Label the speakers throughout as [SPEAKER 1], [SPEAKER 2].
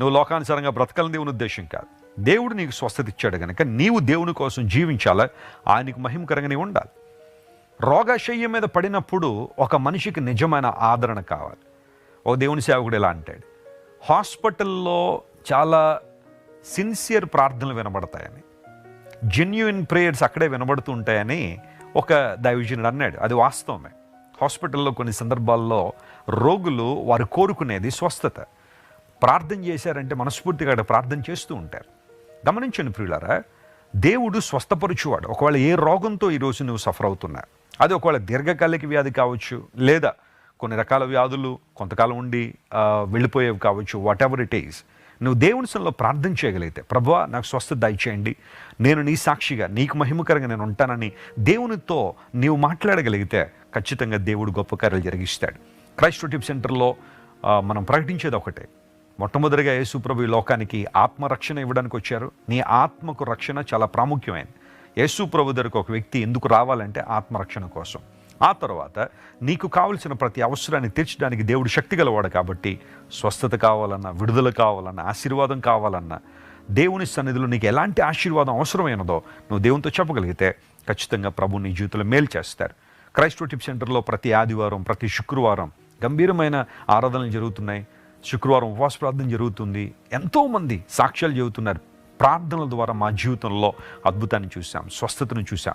[SPEAKER 1] నువ్వు లోకానుసారంగా బ్రతకాలని దేవుని ఉద్దేశం కాదు. దేవుడు నీకు స్వస్థత ఇచ్చాడు కనుక నీవు దేవుని కోసం జీవించాలా? ఆయనకు మహిమకరంగానే ఉండాలి. రోగశయ్య మీద పడినప్పుడు ఒక మనిషికి నిజమైన ఆదరణ కావాలి. ఓ దేవుని సేవకుడు ఇలా అంటాడు. హాస్పిటల్లో చాలా సిన్సియర్ ప్రార్థనలు వినబడతాయని జెన్యున్ ప్రేయర్స్ అక్కడే వినబడుతూ ఉంటాయని ఒక దైవజనుడు అన్నాడు. అది వాస్తవమే. హాస్పిటల్లో కొన్ని సందర్భాల్లో రోగులు వారు కోరుకునేది స్వస్థత. ప్రార్థన చేశారంటే మనస్ఫూర్తిగా అక్కడ ప్రార్థన చేస్తూ ఉంటారు. గమనించండి ప్రియులారా దేవుడు స్వస్థపరుచువాడు. ఒకవేళ ఏ రోగంతో ఈరోజు నువ్వు సఫర్ అవుతున్నా అది ఒకవేళ దీర్ఘకాలిక వ్యాధి కావచ్చు లేదా కొన్ని రకాల వ్యాధులు కొంతకాలం ఉండి వెళ్ళిపోయేవి కావచ్చు వాట్ ఎవర్ ఇట్ ఈస్ నువ్వు దేవుని సన్నిలో ప్రార్థన చేయగలిగితే ప్రభువా నాకు స్వస్థత దయచేయండి. నేను నీ సాక్షిగా నీకు మహిమకరంగా నేను ఉంటానని దేవునితో నీవు మాట్లాడగలిగితే ఖచ్చితంగా దేవుడు గొప్ప కార్యాలు జరిగిస్తాడు. క్రైస్టోటిప్ సెంటర్లో మనం ప్రకటించేది ఒకటే మొట్టమొదటిగా యేసుప్రభు ఈ లోకానికి ఆత్మరక్షణ ఇవ్వడానికి వచ్చారు. నీ ఆత్మకు రక్షణ చాలా ప్రాముఖ్యమైనది. యేసుప్రభు దగ్గరకు ఒక వ్యక్తి ఎందుకు రావాలంటే ఆత్మరక్షణ కోసం. ఆ తర్వాత నీకు కావలసిన ప్రతి అవసరాన్ని తీర్చడానికి దేవుడు శక్తి గలవాడు కాబట్టి స్వస్థత కావాలన్నా విడుదల కావాలన్నా ఆశీర్వాదం కావాలన్నా దేవుని సన్నిధిలో నీకు ఎలాంటి ఆశీర్వాదం అవసరమైనదో నువ్వు దేవునితో చెప్పగలిగితే ఖచ్చితంగా ప్రభు నీ జీవితంలో మేలు చేస్తారు. క్రైస్తవ టిప్ సెంటర్లో ప్రతి ఆదివారం ప్రతి శుక్రవారం గంభీరమైన ఆరాధనలు జరుగుతున్నాయి. శుక్రవారం ఉపవాస ప్రార్థన జరుగుతుంది. ఎంతోమంది సాక్ష్యాలు చెబుతున్నారు. ప్రార్థనల ద్వారా మా జీవితంలో అద్భుతాన్ని చూసాం స్వస్థతను చూసాం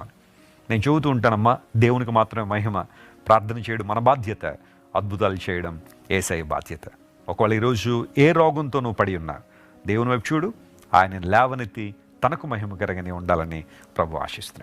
[SPEAKER 1] నేను చెబుతూ ఉంటానమ్మా దేవునికి మాత్రమే మహిమ. ప్రార్థన చేయడం మన బాధ్యత అద్భుతాలు చేయడం ఏసై బాధ్యత. ఒకవేళ ఈరోజు ఏ రోగంతో నువ్వు పడి ఉన్నా దేవుని వైపు చూడు ఆయన లేవనెత్తి తనకు మహిమకరంగానే ఉండాలని ప్రభు ఆశిస్తున్నాడు